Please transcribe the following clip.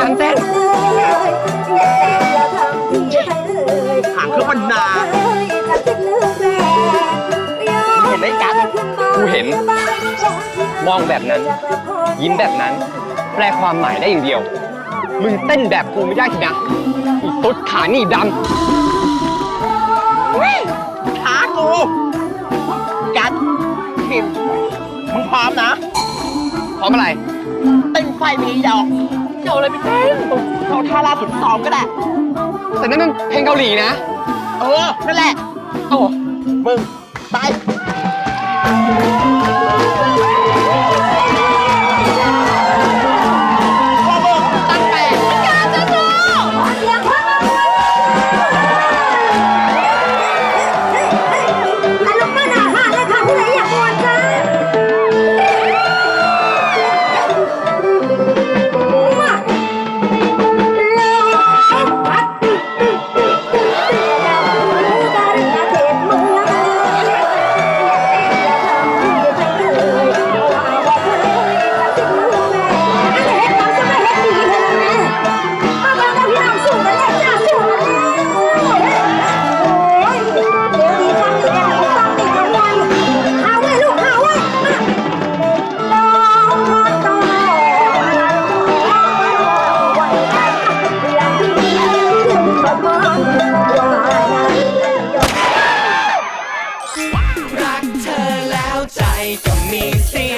นางเต้นหางเครื่องมันนาเห็นไหมกันกูเห็น มองแบบนั้น ยิ้มแบบนั้น แปลความหมายได้อย่างเดียว มึงเต้นแบบกูไม่ได้สินะตุ๊ดขาหนีดำขากู กัดคิมมึงพร้อมนะ พร้อมอะไร เต้นไฟมีดอกเดี๋ยวเลยไปเต้นเอาท่าล่าสุดซ้อมก็ได้ แต่นั่นมันเพลงเกาหลีนะ เออ นั่นแหละ โอ้มึง จก็มีเสีย